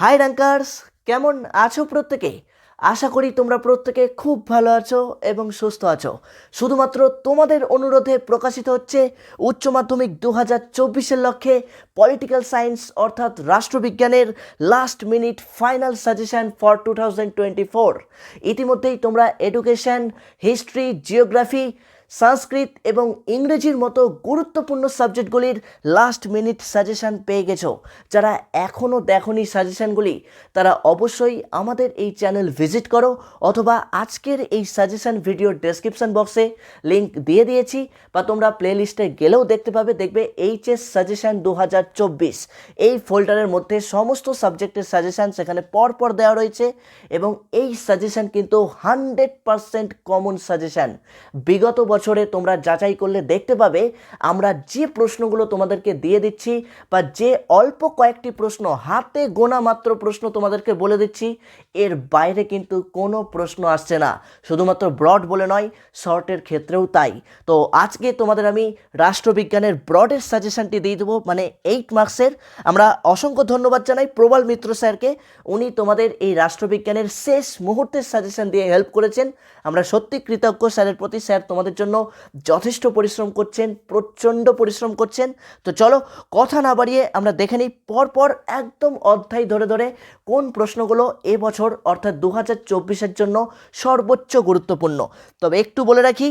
High rankers কেমন আছো প্রত্যেকে? আশা করি তোমরা প্রত্যেকে খুব ভালো আছো এবং সুস্থ আছো। শুধুমাত্র তোমাদের অনুরোধে প্রকাশিত হচ্ছে উচ্চ মাধ্যমিক দু হাজার চব্বিশের লক্ষ্যে পলিটিক্যাল সায়েন্স অর্থাৎ রাষ্ট্রবিজ্ঞানের last minute final suggestion for two thousand twenty four ইতিমধ্যেই তোমরা এডুকেশন হিস্ট্রি জিওগ্রাফি সংস্কৃত এবং ইংরেজির মতো গুরুত্বপূর্ণ সাবজেক্টগুলির লাস্ট মিনিট সাজেশন পেয়ে গেছো। যারা এখনও দেখনি সাজেশনগুলি তারা অবশ্যই আমাদের এই চ্যানেল ভিজিট করো অথবা আজকের এই সাজেশন ভিডিওর ডেসক্রিপশন বক্সে লিংক দিয়ে দিয়েছি বা তোমরা প্লে লিস্টে গেলেও দেখতে পাবে, দেখবে এইচএস সাজেশন দু এই ফোল্ডারের মধ্যে সমস্ত সাবজেক্টের সাজেশান সেখানে পরপর দেওয়া রয়েছে এবং এই সাজেশন কিন্তু হান্ড্রেড পারসেন্ট কমন সাজেশন বিগত বছরে তোমরা যাচাই করলে দেখতে পাবে, আমরা যে প্রশ্নগুলো তোমাদেরকে দিয়ে দিচ্ছি বা যে অল্প কয়েকটি প্রশ্ন, হাতে গোনা মাত্র প্রশ্ন তোমাদেরকে বলে দিচ্ছি, এর বাইরে কিন্তু কোনো প্রশ্ন আসছে না। শুধুমাত্র ব্রড বলে নয় শর্টের ক্ষেত্রেও তাই। তো আজকে তোমাদের আমি রাষ্ট্রবিজ্ঞানের ব্রডের সাজেশনটি দিয়ে দেবো মানে এইট মার্কসের আমরা অসংখ্য ধন্যবাদ জানাই প্রবল মিত্র স্যারকে। উনি তোমাদের এই রাষ্ট্রবিজ্ঞানের শেষ মুহূর্তের সাজেশন দিয়ে হেল্প করেছেন। আমরা সত্যি কৃতজ্ঞ স্যারের প্রতি। স্যার তোমাদের জন্য যথেষ্ট পরিশ্রম করছেন, প্রচণ্ড পরিশ্রম করছেন। তো চলো কথা না বাড়িয়ে আমরা দেখে নিই পরপর একদম অধ্যায় ধরে ধরে কোন প্রশ্নগুলো এবছর অর্থাৎ দু হাজার চব্বিশের জন্য সর্বোচ্চ গুরুত্বপূর্ণ। তবে একটু বলে রাখি,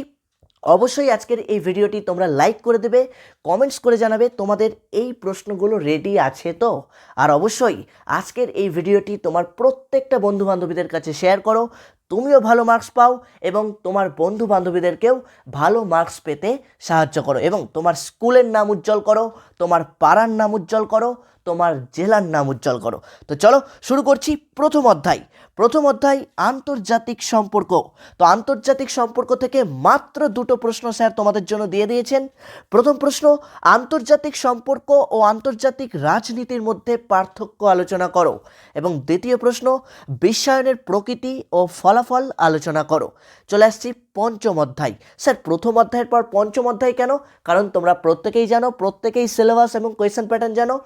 অবশ্যই আজকের এই ভিডিওটি তোমরা লাইক করে দেবে, কমেন্টস করে জানাবে তোমাদের এই প্রশ্নগুলো রেডি আছে তো? আর অবশ্যই আজকের এই ভিডিওটি তোমার প্রত্যেকটা বন্ধু বান্ধবীদের কাছে শেয়ার করো তুমিও ভালো মার্কস পাও এবং তোমার বন্ধু বান্ধবীদেরকেও ভালো মার্কস পেতে সাহায্য করো এবং তোমার স্কুলের নাম উজ্জ্বল করো, তোমার পাড়ার নাম উজ্জ্বল করো তোমার জেলার নাম উজ্জ্বল করো। তো চলো শুরু করছি প্রথম অধ্যায়। প্রথম অধ্যায়, আন্তর্জাতিক সম্পর্ক। তো আন্তর্জাতিক সম্পর্ক থেকে মাত্র দুটো প্রশ্ন স্যার তোমাদের জন্য দিয়ে দিয়েছেন। প্রথম প্রশ্ন, আন্তর্জাতিক সম্পর্ক ও আন্তর্জাতিক রাজনীতির মধ্যে পার্থক্য আলোচনা করো। এবং দ্বিতীয় প্রশ্ন, বিশ্বায়নের প্রকৃতি ও ফলাফল আলোচনা করো। চলে আসছি পঞ্চম অধ্যায়। স্যার, প্রথম অধ্যায়ের পর পঞ্চম অধ্যায় কেন? কারণ তোমরা প্রত্যেকেই জানো, প্রত্যেকেই সিলেবাস এবং কোয়েশ্চেন প্যাটার্ন জানো।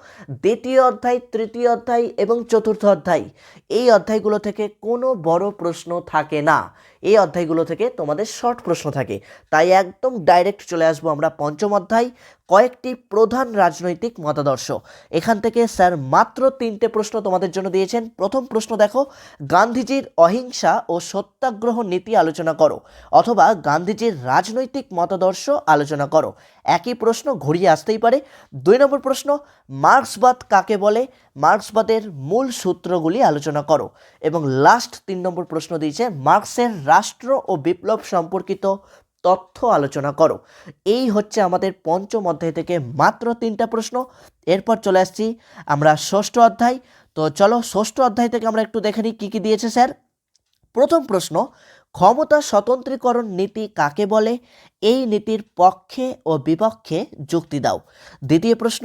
দ্বিতীয় অধ্যায়, তৃতীয় অধ্যায় এবং চতুর্থ অধ্যায়। এই অধ্যায়গুলো থেকে কোনো বড় প্রশ্ন থাকে না। এই অধ্যায়গুলো থেকে তোমাদের শর্ট প্রশ্ন থাকে। তাই একদম ডাইরেক্ট চলে আসব আমরা পঞ্চম অধ্যায় কয়েকটি প্রধান রাজনৈতিক মতাদর্শ। এখান থেকে স্যার মাত্র তিনটে প্রশ্ন তোমাদের জন্য দিয়েছেন। প্রথম প্রশ্ন দেখো, গান্ধীজির অহিংসা ও সত্যাগ্রহ নীতি আলোচনা করো অথবা গান্ধীজির রাজনৈতিক মতাদর্শ আলোচনা করো। একই প্রশ্ন ঘুরিয়ে আসতেই পারে। দুই নম্বর প্রশ্ন, মার্ক্সবাদ কাকে বলে? মার্ক্সবাদের মূল সূত্রগুলি আলোচনা করো। এবং লাস্ট তিন নম্বর প্রশ্ন দিয়েছে, মার্ক্সের রাষ্ট্র ও বিপ্লব সম্পর্কিত তথ্য আলোচনা করো। এই হচ্ছে আমাদের পঞ্চম অধ্যায় থেকে মাত্র তিনটা প্রশ্ন। এরপর চলে আসছি আমরা ষষ্ঠ অধ্যায়। তো চলো ষষ্ঠ অধ্যায় থেকে আমরা একটু দেখে নিই কী কী দিয়েছে স্যার। প্রথম প্রশ্ন, ক্ষমতা স্বতন্ত্রীকরণ নীতি কাকে বলে? এই নীতির পক্ষে ও বিপক্ষে যুক্তি দাও। দ্বিতীয় প্রশ্ন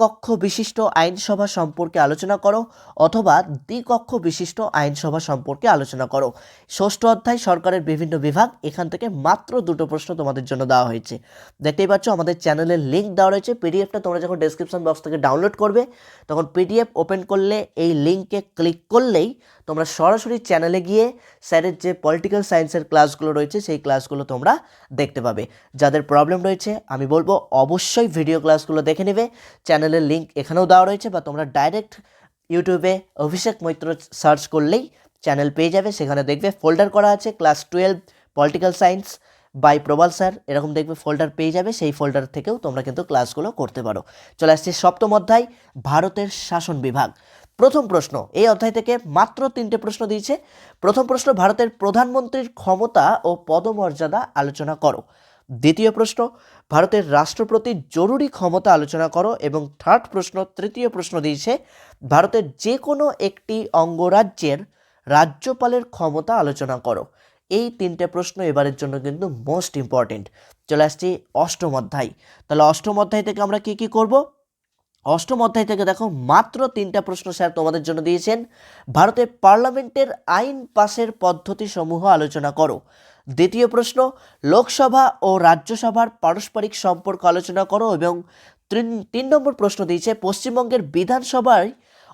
কক্ষ বিশিষ্ট আইনসভা সম্পর্কে আলোচনা করো অথবা দ্বিকক্ষ বিশিষ্ট আইনসভা সম্পর্কে আলোচনা করো। ষষ্ঠ অধ্যায়, সরকারের বিভিন্ন বিভাগ, এখান থেকে মাত্র দুটো প্রশ্ন তোমাদের জন্য দেওয়া হয়েছে। দেখতেই পাচ্ছ, আমাদের চ্যানেলের লিঙ্ক দেওয়া রয়েছে। পিডিএফটা তোমরা যখন ডেসক্রিপশন বক্স থেকে ডাউনলোড করবে, তখন পিডিএফ ওপেন করলে এই লিঙ্কে ক্লিক করলেই তোমরা সরাসরি চ্যানেলে গিয়ে স্যারের যে পলিটিক্যাল সায়েন্সের ক্লাসগুলো রয়েছে, সেই ক্লাসগুলো তোমরা দেখতে পাবে। যাদের প্রবলেম রয়েছে, আমি বলব অবশ্যই ভিডিও ক্লাসগুলো দেখে নেবে। চ্যানেলের লিঙ্ক এখানেও দেওয়া রয়েছে বা তোমরা ডাইরেক্ট ইউটিউবে অভিষেক মৈত্র সার্চ করলেই চ্যানেল পেয়ে যাবে। সেখানে দেখবে ফোল্ডার করা আছে class twelve political science by Prabal sir এরকম দেখবে ফোল্ডার পেয়ে যাবে। সেই ফোল্ডার থেকেও তোমরা কিন্তু ক্লাসগুলো করতে পারো। চলে আসছে সপ্তম অধ্যায়, ভারতের শাসন বিভাগ। প্রথম প্রশ্ন, এই অধ্যায় থেকে মাত্র তিনটে প্রশ্ন দিয়েছে। প্রথম প্রশ্ন, ভারতের প্রধানমন্ত্রীর ক্ষমতা ও পদমর্যাদা আলোচনা করো। দ্বিতীয় প্রশ্ন, ভারতের রাষ্ট্রপতির জরুরি ক্ষমতা আলোচনা করো এবং থার্ড প্রশ্ন, তৃতীয় প্রশ্ন দিয়েছে ভারতের যে কোনো একটি অঙ্গরাজ্যের রাজ্যপালের ক্ষমতা আলোচনা করো। এই তিনটে প্রশ্ন এবারের জন্য কিন্তু মোস্ট ইম্পর্টেন্ট চলে আসছি অষ্টম অধ্যায়। তাহলে অষ্টম অধ্যায় থেকে আমরা কি কি করব? অষ্টম অধ্যায় থেকে দেখো, মাত্র তিনটা প্রশ্ন স্যার তোমাদের জন্য দিয়েছেন। ভারতের পার্লামেন্টের আইন পাশের পদ্ধতি সমূহ আলোচনা করো। দ্বিতীয় প্রশ্ন, লোকসভা ও রাজ্যসভার পারস্পরিক সম্পর্ক আলোচনা করো এবং তিন নম্বর প্রশ্ন দিয়েছে, পশ্চিমবঙ্গের বিধানসভায়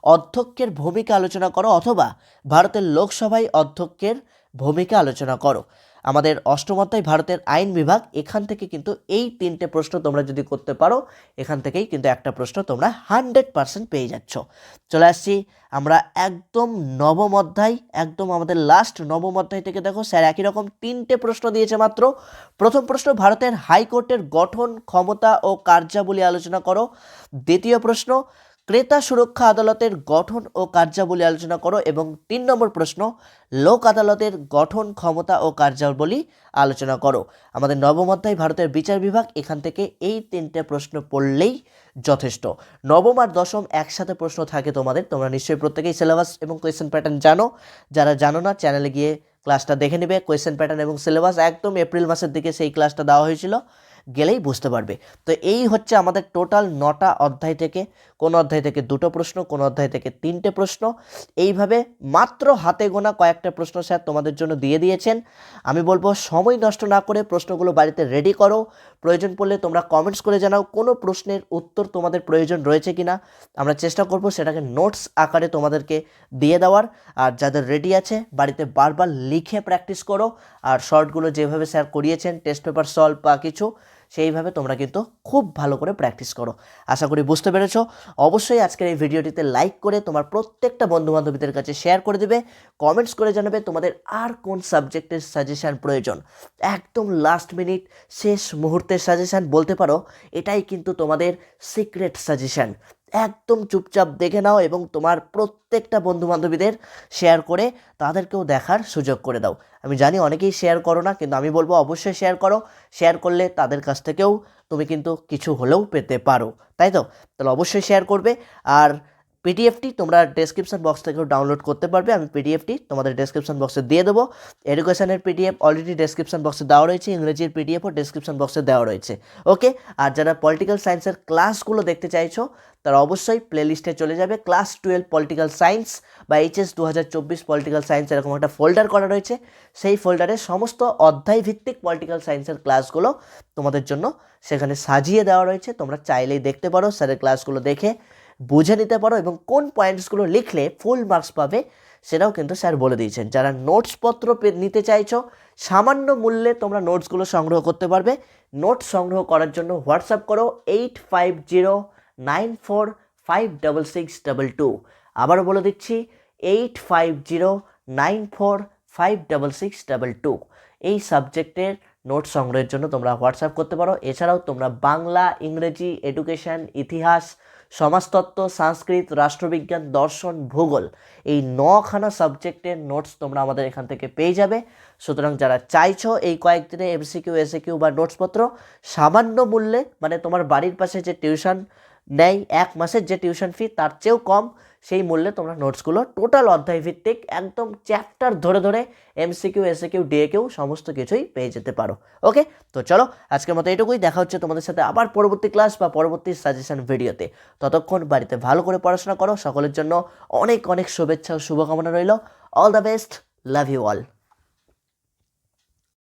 অধ্যক্ষের ভূমিকা আলোচনা করো অথবা ভারতের লোকসভায় অধ্যক্ষের ভূমিকা আলোচনা করো। আমাদের অষ্টম অধ্যায় ভারতের আইন বিভাগ, এখান থেকে কিন্তু এই তিনটে প্রশ্ন তোমরা যদি করতে পারো, এখান থেকেই কিন্তু একটা প্রশ্ন তোমরা হান্ড্রেড পার্সেন্ট পেয়ে যাচ্ছ। চলে আসছি আমরা একদম নবম অধ্যায়, একদম আমাদের লাস্ট নবম অধ্যায় থেকে। দেখো স্যার, একই রকম তিনটে প্রশ্ন দিয়েছে মাত্র। প্রথম প্রশ্ন, ভারতের হাইকোর্টের গঠন, ক্ষমতা ও কার্যাবলী আলোচনা করো। দ্বিতীয় প্রশ্ন ক্রেতা সুরক্ষা আদালতের গঠন ও কার্যাবলী আলোচনা করো এবং তিন নম্বর প্রশ্ন, লোক আদালতের গঠন, ক্ষমতা ও কার্যাবলী আলোচনা করো। আমাদের নবম অধ্যায়, ভারতের বিচার বিভাগ, এখান থেকে এই তিনটে প্রশ্ন পড়লেই যথেষ্ট। নবম আর দশম একসাথে প্রশ্ন থাকে তোমাদের, তোমরা নিশ্চয়ই প্রত্যেকেই সিলেবাস এবং কোয়েশ্চেন প্যাটার্ন জানো। যারা জানো না চ্যানেলে গিয়ে ক্লাসটা দেখে নেবে। কোয়েশ্চেন প্যাটার্ন এবং সিলেবাস একদম এপ্রিল মাসের দিকে সেই ক্লাসটা দেওয়া হয়েছিল। গেলেই বুঝতে পারবে। তো এই হচ্ছে আমাদের টোটাল নটা অধ্যায় থেকে, কোন অধ্যায় থেকে দুটো প্রশ্ন, কোন অধ্যায় থেকে তিনটে প্রশ্ন। এইভাবে মাত্র হাতে গোনা কয়েকটা প্রশ্ন স্যার তোমাদের জন্য দিয়ে দিয়েছেন। আমি বলব, সময় নষ্ট না করে প্রশ্নগুলো বাড়িতে রেডি করো। প্রয়োজন পড়লে তোমরা কমেন্টস করে জানাও, কোনো প্রশ্নের উত্তর তোমাদের প্রয়োজন রয়েছে কি না আমরা চেষ্টা করব সেটাকে নোটস আকারে তোমাদেরকে দিয়ে দেওয়ার। আর যাদের রেডি আছে, বাড়িতে বারবার লিখে প্র্যাকটিস করো। আর শর্টগুলো যেভাবে স্যার করিয়েছেন টেস্ট পেপার সলভ বা কিছু সেইভাবে তোমরা কিন্তু খুব ভালো করে প্র্যাকটিস করো। আশা করি বুঝতে পেরেছ। অবশ্যই আজকের এই ভিডিওটিতে লাইক করে তোমার প্রত্যেকটা বন্ধুবান্ধবীদের কাছে শেয়ার করে দেবে। কমেন্টস করে জানাবে তোমাদের আর কোন সাবজেক্টের সাজেশান প্রয়োজন। একদম লাস্ট মিনিট শেষ মুহূর্তের সাজেশান বলতে পারো, এটাই কিন্তু তোমাদের সিক্রেট সাজেশান একদম চুপচাপ দেখে নাও এবং তোমার প্রত্যেকটা বন্ধু বান্ধবীদের শেয়ার করে তাদেরকেও দেখার সুযোগ করে দাও। আমি জানি অনেকেই শেয়ার করো না, কিন্তু আমি বলব অবশ্যই শেয়ার করো। শেয়ার করলে তাদের কাছ থেকেও তুমি কিন্তু কিছু হলেও পেতে পারো। তাই তো? তাহলে অবশ্যই শেয়ার করবে। আর পিডিএফটি তোমরা ডেসক্রিপশন বক্স থেকেও ডাউনলোড করতে পারবে। আমি পিডিএফটি তোমাদের ডেসক্রিপশন বক্সে দিয়ে দেবো। এডুকেশনের পিডিএফ অলরেডি ডেসক্রিপশন বক্সে দেওয়া রয়েছে, ইংরেজির পিডিএফও ডেসক্রিপশন বক্সে দেওয়া রয়েছে। ওকে আর যারা পলিটিক্যাল সায়েন্সের ক্লাসগুলো দেখতে চাইছো, তারা অবশ্যই প্লেলিস্টে চলে যাবে। ক্লাস টুয়েলভ পলিটিক্যাল সায়েন্স বা এইচএস দু হাজার চব্বিশ পলিটিক্যাল সায়েন্স এরকম একটা ফোল্ডার করা রয়েছে। সেই ফোল্ডারে সমস্ত অধ্যায় ভিত্তিক পলিটিক্যাল সায়েন্সের ক্লাসগুলো তোমাদের জন্য সেখানে সাজিয়ে দেওয়া রয়েছে। তোমরা চাইলেই দেখতে পারো, স্যারের ক্লাসগুলো দেখে। বুঝে নিতে পারো এবং কোন পয়েন্টসগুলো লিখলে ফুল মার্কস পাবে সেটাও কিন্তু স্যার বলে দিয়েছেন। যারা নোটসপত্র নিতে চাইছো, সামান্য মূল্যে তোমরা নোটসগুলো সংগ্রহ করতে পারবে। নোট সংগ্রহ করার জন্য হোয়াটসঅ্যাপ করো eight five zero nine four five double six double two আবারও বলে দিচ্ছি eight five zero nine four five double six double two এই সাবজেক্টের নোট সংগ্রহের জন্য তোমরা হোয়াটসঅ্যাপ করতে পারো। এছাড়াও তোমরা বাংলা, ইংরেজি এডুকেশন ইতিহাস সমাজতত্ত্ব, সংস্কৃত, রাষ্ট্রবিজ্ঞান, দর্শন, ভূগোল এই নখানা সাবজেক্টের নোটস তোমরা আমাদের এখান থেকে পেয়ে যাবে। সুতরাং যারা চাইছো এই কয়েকদিনে এমসিকিউ এসিকিউ বা নোটসপত্র সামান্য মূল্যে মানে তোমার বাড়ির পাশে যে টিউশন নেয় এক মাসের যে টিউশন ফি, তার চেয়েও কম। সেই মূল্যে তোমরা নোটসগুলো টোটাল অধ্যায় ভিত্তিক একদম চ্যাপ্টার ধরে ধরে এমসিকিউ এসিকিউ ডিএকেও সমস্ত কিছুই পেয়ে যেতে পারো। ওকে তো চলো, আজকের মতো এটুকুই। দেখা হচ্ছে তোমাদের সাথে আবার পরবর্তী ক্লাস বা পরবর্তী সাজেশন ভিডিওতে ততক্ষণ বাড়িতে ভালো করে পড়াশোনা করো। সকলের জন্য অনেক অনেক শুভেচ্ছা ও শুভকামনা রইল। All the best love you all